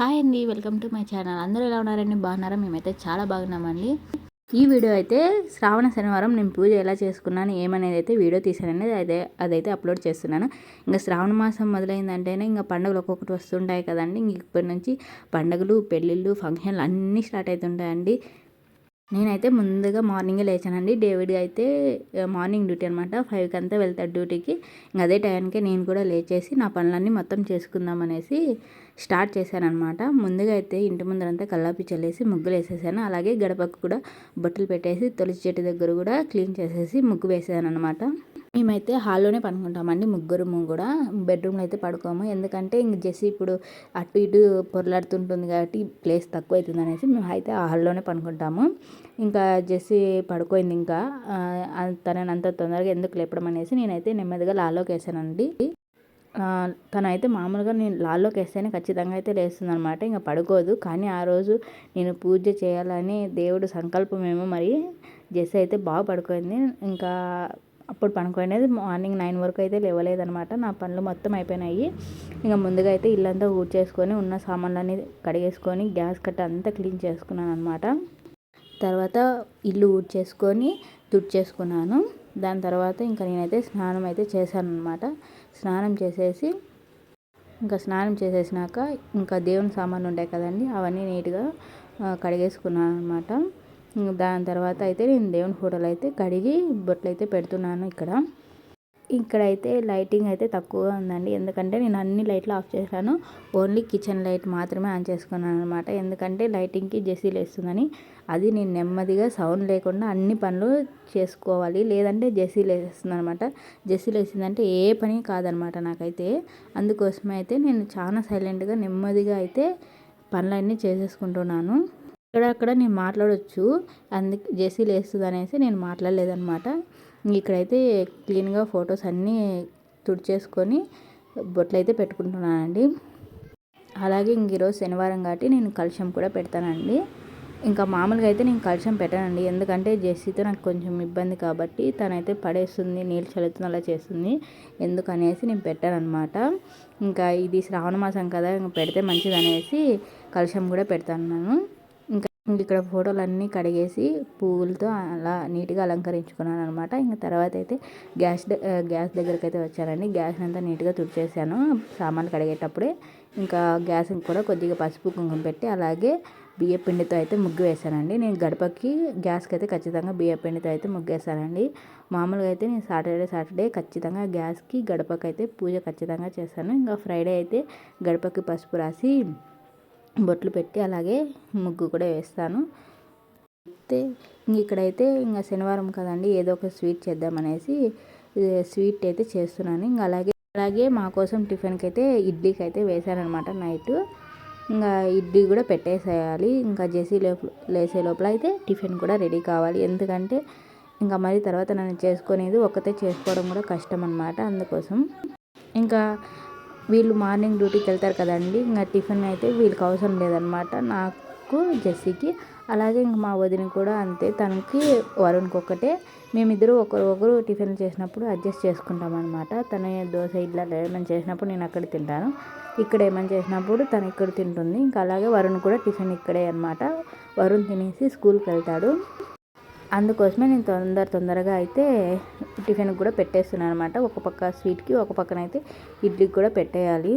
Hi అండి welcome to my channel. అందరూ ఎలా ఉన్నారండి? బాగున్నారా? మేమైతే చాలా బాగున్నామండి. ఈ వీడియో అయితే శ్రావణ శనివారం నేను పూజ ఎలా చేసుకున్నాను ఏమనేది అయితే వీడియో తీసానండి అదే అదైతే అప్లోడ్ చేస్తున్నాను. ఇంకా శ్రావణ మాసం మొదలైందంటేనే ఇంకా పండుగలు ఒక్కొక్కటి వస్తుంటాయి కదండి. ఇంక ఇప్పటి నుంచి పండుగలు పెళ్ళిళ్ళు ఫంక్షన్లు అన్నీ స్టార్ట్ అవుతుంటాయండి. నేనైతే ముందుగా మార్నింగే లేచానండి. డేవిడ్ అయితే మార్నింగ్ డ్యూటీ అనమాట ఫైవ్కి అంతా వెళ్తాడు డ్యూటీకి. ఇంకా అదే టైంకే నేను కూడా లేచేసి నా పనులన్నీ మొత్తం చేసుకుందాం అనేసి స్టార్ట్ చేశానమాట ముందుగా అయితే ఇంటి ముందరంతా కల్లాపి చల్లేసి ముగ్గులు వేసేసాను. అలాగే గడపకు కూడా బట్టలు పెట్టేసి తులసి చెట్టు దగ్గర కూడా క్లీన్ చేసేసి ముగ్గు వేసాను అనమాట మేమైతే హాల్లోనే పడుకుంటామండి ముగ్గురు కూడా బెడ్రూమ్లో అయితే పడుకోము. ఎందుకంటే ఇంక జెస్సీ ఇప్పుడు అటు ఇటు పొరలాడుతుంటుంది కాబట్టి ప్లేస్ తక్కువ అవుతుంది అనేసి మేము అయితే హాల్లోనే పనుకుంటాము. ఇంకా జెస్సీ పడుకోయింది ఇంకా. తనని అంత తొందరగా ఎందుకు లేపడం అనేసి నేనైతే నెమ్మదిగా లాలోకి వేసానండి. తనైతే మామూలుగా నేను లాల్లోకి వేస్తేనే ఖచ్చితంగా అయితే లేస్తుంది అనమాట ఇంకా పడుకోదు. కానీ ఆ రోజు నేను పూజ చేయాలని దేవుడు సంకల్పం ఏమో మరి జెస్ అయితే బాగా పడుకోయింది. ఇంకా అప్పుడు పనుకునేది మార్నింగ్ నైన్ వరకు అయితే లేవలేదనమాట నా పనులు మొత్తం అయిపోయినాయి. ఇంకా ముందుగా అయితే ఇల్లంతా ఊడ్చేసుకొని ఉన్న సామాన్లన్నీ కడిగేసుకొని గ్యాస్ కట్ట అంతా క్లీన్ చేసుకున్నాను అనమాట తర్వాత ఇల్లు ఊడ్చేసుకొని తుడిచేసుకున్నాను దాని తర్వాత ఇంకా నేనైతే స్నానం అయితే చేశాను అనమాట స్నానం చేసేసి ఇంకా స్నానం చేసేసినాక ఇంకా దేవుని సామాన్లు ఉంటాయి కదండి అవన్నీ నీట్గా కడిగేసుకున్నాను అనమాట దాని తర్వాత అయితే నేను దేవుని ఫోటోలు అయితే కడిగి బొట్లు అయితే పెడుతున్నాను ఇక్కడ. ఇక్కడైతే లైటింగ్ అయితే తక్కువగా ఉందండి. ఎందుకంటే నేను అన్ని లైట్లు ఆఫ్ చేశాను. ఓన్లీ కిచెన్ లైట్ మాత్రమే ఆన్ చేసుకున్నాను అనమాట ఎందుకంటే లైటింగ్కి జెసీ లేస్తుందని. అది నేను నెమ్మదిగా సౌండ్ లేకుండా అన్ని పనులు చేసుకోవాలి. లేదంటే జెసీ లేస్తుంది అనమాట జెసీ వేసిందంటే ఏ పని కాదనమాట నాకైతే. అందుకోసమే అయితే నేను చాలా సైలెంట్గా నెమ్మదిగా అయితే పనులన్నీ చేసేసుకుంటున్నాను. ఇక్కడక్కడ నేను మాట్లాడవచ్చు అందుకు జెసీ లేస్తుంది అనేసి నేను మాట్లాడలేదనమాట. ఇక్కడైతే క్లీన్గా ఫొటోస్ అన్నీ తుడిచేసుకొని బొట్లయితే పెట్టుకుంటున్నానండి. అలాగే ఇంక ఈరోజు శనివారం కాబట్టి నేను కలుషం కూడా పెడతానండి. ఇంకా మామూలుగా అయితే నేను కలుషం పెట్టానండి. ఎందుకంటే జెస్సీతో నాకు కొంచెం ఇబ్బంది కాబట్టి తనైతే పడేస్తుంది నీళ్ళు చల్లుతుంది అలా చేస్తుంది. ఎందుకనేసి నేను పెట్టానమాట ఇంకా ఇది శ్రావణ మాసం కదా ఇంకా పెడితే మంచిది అనేసి కలుషం కూడా పెడతాను ఇక్కడ ఫోటోలు అన్నీ కడిగేసి పువ్వులతో అలా నీట్గా అలంకరించుకున్నాను అనమాట ఇంకా తర్వాత అయితే గ్యాస్ గ్యాస్ దగ్గరికి అయితే వచ్చానండి. గ్యాస్ అంతా నీట్గా తుడిచేసాను సామాన్లు కడిగేటప్పుడే. ఇంకా గ్యాస్ కూడా కొద్దిగా పసుపు కుంకుమ పెట్టి అలాగే బియ్య పిండితో అయితే ముగ్గు వేసానండి. నేను గడపకి గ్యాస్కి అయితే ఖచ్చితంగా బియ్య పిండితో అయితే ముగ్గు వేసానండి. మామూలుగా అయితే నేను సాటర్డే సాటర్డే ఖచ్చితంగా గ్యాస్కి గడపకి అయితే పూజ ఖచ్చితంగా చేశాను ఇంకా ఫ్రైడే అయితే గడపకి పసుపు రాసి బొట్లు పెట్టి అలాగే ముగ్గు కూడా వేస్తాను. అయితే ఇక్కడైతే ఇంకా శనివారం కదండి ఏదో ఒక స్వీట్ చేద్దామనేసి స్వీట్ అయితే చేస్తున్నాను. ఇంకా అలాగే అలాగే మా కోసం టిఫిన్కి అయితే ఇడ్లీకి అయితే వేశానమాట నైట్. ఇంకా ఇడ్లీ కూడా పెట్టేసేయాలి. ఇంకా జెసీ లేసే లోపల అయితే టిఫిన్ కూడా రెడీ కావాలి. ఎందుకంటే ఇంకా మరి తర్వాత నన్ను చేసుకునేది ఒక్కతే చేసుకోవడం కూడా కష్టం అనమాట అందుకోసం. ఇంకా వీళ్ళు మార్నింగ్ డ్యూటీకి వెళ్తారు కదండి. ఇంకా టిఫిన్ అయితే వీళ్ళకి అవసరం లేదనమాట. నాకు జెస్సీకి అలాగే ఇంక మా వదిన కూడా అంతే. తనకి వరుణ్కి ఒక్కటే. మేమిద్దరూ ఒకరు ఒకరు టిఫిన్ చేసినప్పుడు అడ్జస్ట్ చేసుకుంటాం అనమాట తన దోశ ఇట్లా ఏమైనా చేసినప్పుడు నేను అక్కడ తింటాను. ఇక్కడ ఏమైనా చేసినప్పుడు తను ఇక్కడ తింటుంది. ఇంకా అలాగే వరుణ్ కూడా టిఫిన్ ఇక్కడే అనమాట వరుణ్ తినేసి స్కూల్కి వెళ్తాడు. అందుకోసమే నేను తొందర తొందరగా అయితే టిఫిన్కి కూడా పెట్టేస్తున్నాను అనమాట ఒక పక్క స్వీట్కి ఒక పక్కన అయితే ఇడ్లీకి కూడా పెట్టేయాలి.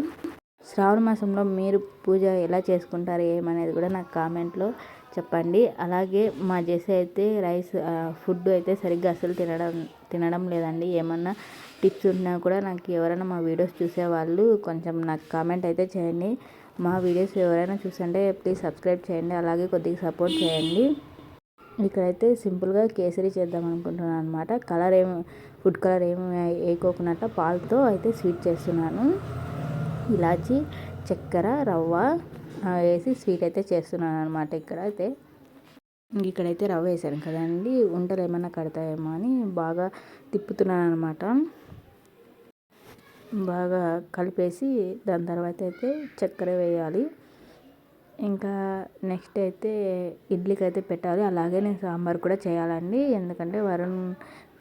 శ్రావణ మాసంలో మీరు పూజ ఎలా చేసుకుంటారు ఏమనేది కూడా నాకు కామెంట్లో చెప్పండి. అలాగే మా జెస్ అయితే రైస్ ఫుడ్ అయితే సరిగ్గా అసలు తినడం తినడం లేదండి. ఏమన్నా టిప్స్ ఉన్నా కూడా నాకు ఎవరైనా మా వీడియోస్ చూసేవాళ్ళు కొంచెం నాకు కామెంట్ అయితే చేయండి. మా వీడియోస్ ఎవరైనా చూసంటే ప్లీజ్ సబ్స్క్రైబ్ చేయండి. అలాగే కొద్దిగా సపోర్ట్ చేయండి. ఇక్కడైతే సింపుల్గా కేసరి చేద్దాం అనుకుంటున్నాను అనమాట కలర్ ఏమి ఫుడ్ కలర్ ఏమి వేయకోకున్నట్ట పాలతో అయితే స్వీట్ చేస్తున్నాను. ఇలాచి చక్కెర రవ్వ వేసి స్వీట్ అయితే చేస్తున్నాను అనమాట ఇక్కడ అయితే ఇక్కడైతే రవ్వ వేసాను కదండి. వంటలు ఏమైనా కడతాయేమో అని బాగా తిప్పుతున్నాను అనమాట బాగా కలిపేసి దాని తర్వాత అయితే చక్కెర వేయాలి. ఇంకా నెక్స్ట్ అయితే ఇడ్లీకి అయితే పెట్టాలి. అలాగే నేను సాంబార్ కూడా చేయాలండి. ఎందుకంటే వరుణ్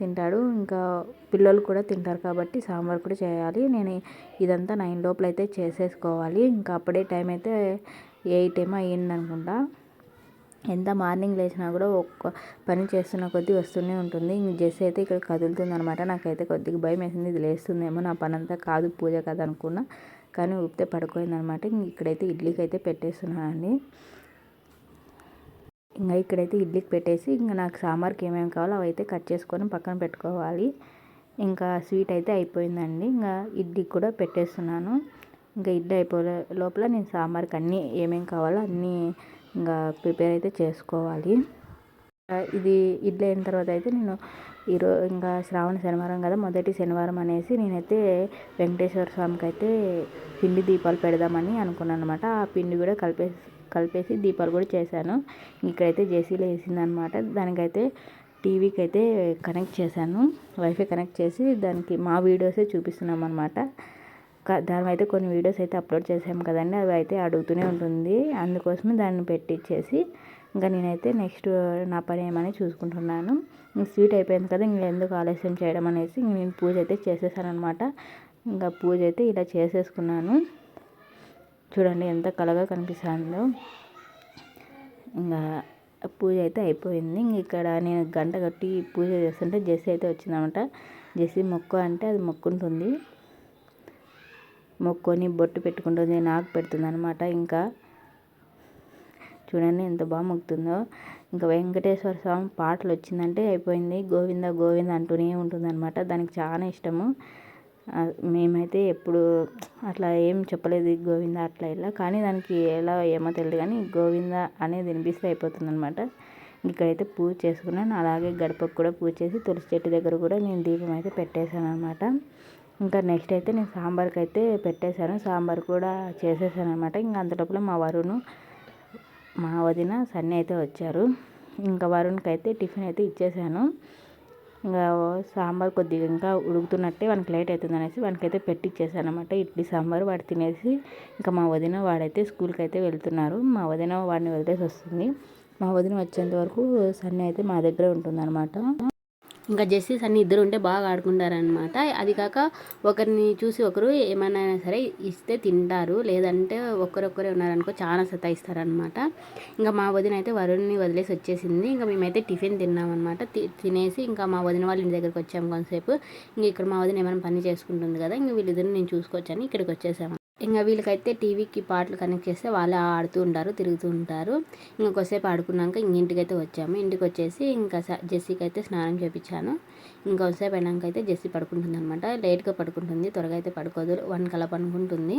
తింటాడు. ఇంకా పిల్లలు కూడా తింటారు కాబట్టి సాంబార్ కూడా చేయాలి. నేను ఇదంతా నైన్ లోపల అయితే చేసేసుకోవాలి. ఇంకా అప్పుడే టైం అయితే ఎయిట్ ఏమో అయ్యింది అనుకుంటా. ఎంత మార్నింగ్ లేచినా కూడా ఒక్క పని చేస్తున్న కొద్దీ వస్తూనే ఉంటుంది. ఇంక జెస్ అయితే ఇక్కడ కదులుతుంది అనమాట నాకైతే కొద్దిగా భయం వేసింది ఇది లేస్తుందేమో. నా పని అంతా కాదు. పూజ కదా అనుకున్నా. కానీ ఊపితే పడుకోయింది అనమాట ఇంక ఇక్కడైతే ఇడ్లీకి అయితే పెట్టేస్తున్నానండి. ఇంకా ఇక్కడైతే ఇడ్లీకి పెట్టేసి ఇంకా నాకు సాంబార్కి ఏమేమి కావాలో అవి అయితే కట్ చేసుకొని పక్కన పెట్టుకోవాలి. ఇంకా స్వీట్ అయితే అయిపోయిందండి. ఇంకా ఇడ్లీకి కూడా పెట్టేస్తున్నాను. ఇంకా ఇడ్లీ అయిపోయే లోపల నేను సాంబార్కి అన్నీ ఏమేమి కావాలో అన్నీ ఇంకా ప్రిపేర్ అయితే చేసుకోవాలి. ఇది ఇడ్లీ అయిన తర్వాత అయితే నేను ఈరోజు ఇంకా శ్రావణ శనివారం కదా మొదటి శనివారం అనేసి నేనైతే వెంకటేశ్వర స్వామికి అయితే పిండి దీపాలు పెడదామని అనుకున్నాను అనమాట ఆ పిండి కూడా కలిపేసి కలిపేసి దీపాలు కూడా చేశాను. ఇక్కడైతే జేసీలో వేసిందనమాట దానికైతే టీవీకి అయితే కనెక్ట్ చేశాను. వైఫై కనెక్ట్ చేసి దానికి మా వీడియోసే చూపిస్తున్నాం అనమాట దాని అయితే కొన్ని వీడియోస్ అయితే అప్లోడ్ చేసాము కదండి అవి అయితే అడుగుతూనే ఉంటుంది. అందుకోసమే దాన్ని పెట్టించేసి ఇంకా నేనైతే నెక్స్ట్ నా పని ఏమని చూసుకుంటున్నాను. స్వీట్ అయిపోయింది కదా ఇంకా ఎందుకు ఆలస్యం చేయడం అనేసి నేను పూజ అయితే చేసేసాను అనమాట ఇంకా పూజ అయితే ఇలా చేసేసుకున్నాను. చూడండి ఎంత కలగా కనిపిస్తుందో. ఇంకా పూజ అయితే అయిపోయింది. ఇక్కడ నేను గంట కట్టి పూజ చేస్తుంటే జెస్సీ అయితే వచ్చిందనమాట జెస్సీ మొక్కు అంటే అది మొక్కుంటుంది. మొక్కుని బొట్టు పెట్టుకుంటుంది నాకు పెడుతుంది అనమాట ఇంకా చూడండి ఎంత బాగా మొక్కుతుందో. ఇంకా వెంకటేశ్వర స్వామి పాటలు వచ్చిందంటే అయిపోయింది. గోవింద గోవింద అంటూనే ఉంటుందన్నమాట. దానికి చాలా ఇష్టము. మేమైతే ఎప్పుడు అట్లా ఏం చెప్పలేదు గోవింద అట్లా ఇలా. కానీ దానికి ఎలా ఏమో తెలియదు కానీ గోవింద అనేది వినిపిస్తే అయిపోతుందన్నమాట. ఇక్కడైతే పూజ చేసుకున్నాను. అలాగే గడపకు కూడా పూజ చేసి తులసి చెట్టు దగ్గర కూడా నేను దీపం అయితే పెట్టేశాను అనమాట ఇంకా నెక్స్ట్ అయితే నేను సాంబార్కి అయితే పెట్టేశాను. సాంబార్ కూడా చేసేసాను అనమాట ఇంకా అంతలోపల మా వరుణ్ మా వదిన సన్ని అయితే వచ్చారు. ఇంకా వరుణ్కి అయితే టిఫిన్ అయితే ఇచ్చేసాను. ఇంకా సాంబార్ కొద్దిగా ఇంకా ఉడుకుతున్నట్టే వానికి లేట్ అవుతుంది అనేసి వానికైతే పెట్టిచ్చేసాను అనమాట ఇడ్లీ సాంబార్ వాడు తినేసి ఇంకా మా వదిన వాడైతే స్కూల్కి అయితే వెళ్తున్నారు. మా వదిన వాడిని వదిలేసి వస్తుంది మా వదిన వచ్చేంత వరకు సన్ని అయితే మా దగ్గరే ఉంటుందన్నమాట. ఇంకా జస్టిస్ అన్ని ఇద్దరు ఉంటే బాగా ఆడుకుంటారనమాట అది కాక ఒకరిని చూసి ఒకరు ఏమైనా సరే ఇస్తే తింటారు. లేదంటే ఒక్కరొక్కరే ఉన్నారనుకో చాలా సతాయిస్తారనమాట ఇంకా మా వదిన అయితే వరుణ్ని వదిలేసి వచ్చేసింది. ఇంకా మేమైతే టిఫిన్ తిన్నామన్నమాట. తినేసి ఇంకా మా వదిన వాళ్ళ ఇంటి దగ్గరికి వచ్చాము కొంతసేపు. ఇంక ఇక్కడ మా వదిన ఏమైనా పని చేసుకుంటుంది కదా ఇంక వీళ్ళిద్దరిని నేను చూసుకోవచ్చని ఇక్కడికి వచ్చేసాము ఇంకా వీళ్ళకైతే టీవీకి పాటలు కనెక్ట్ చేస్తే వాళ్ళే ఆడుతూ ఉంటారు తిరుగుతూ ఉంటారు. ఇంకా కొద్దిసేపు ఆడుకున్నాక ఇంక ఇంటికైతే వచ్చాము. ఇంటికి వచ్చేసి ఇంకా జెస్సీకి అయితే స్నానం చేయించాను ఇంకొకసేపు అయినాక అయితే జెస్సీ పడుకుంటుంది అనమాట లేట్గా పడుకుంటుంది త్వరగా అయితే పడుకోదు. వన్ కల పడుకుంటుంది.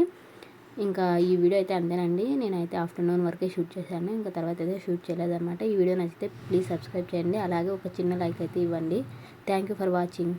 ఇంకా ఈ వీడియో అయితే అంతేనండి. నేనైతే ఆఫ్టర్నూన్ వరకే షూట్ చేశాను. ఇంకా తర్వాత అయితే షూట్ చేయలేదన్నమాట. ఈ వీడియో నచ్చితే ప్లీజ్ సబ్స్క్రైబ్ చేయండి. అలాగే ఒక చిన్న లైక్ అయితే ఇవ్వండి. Thank you for watching.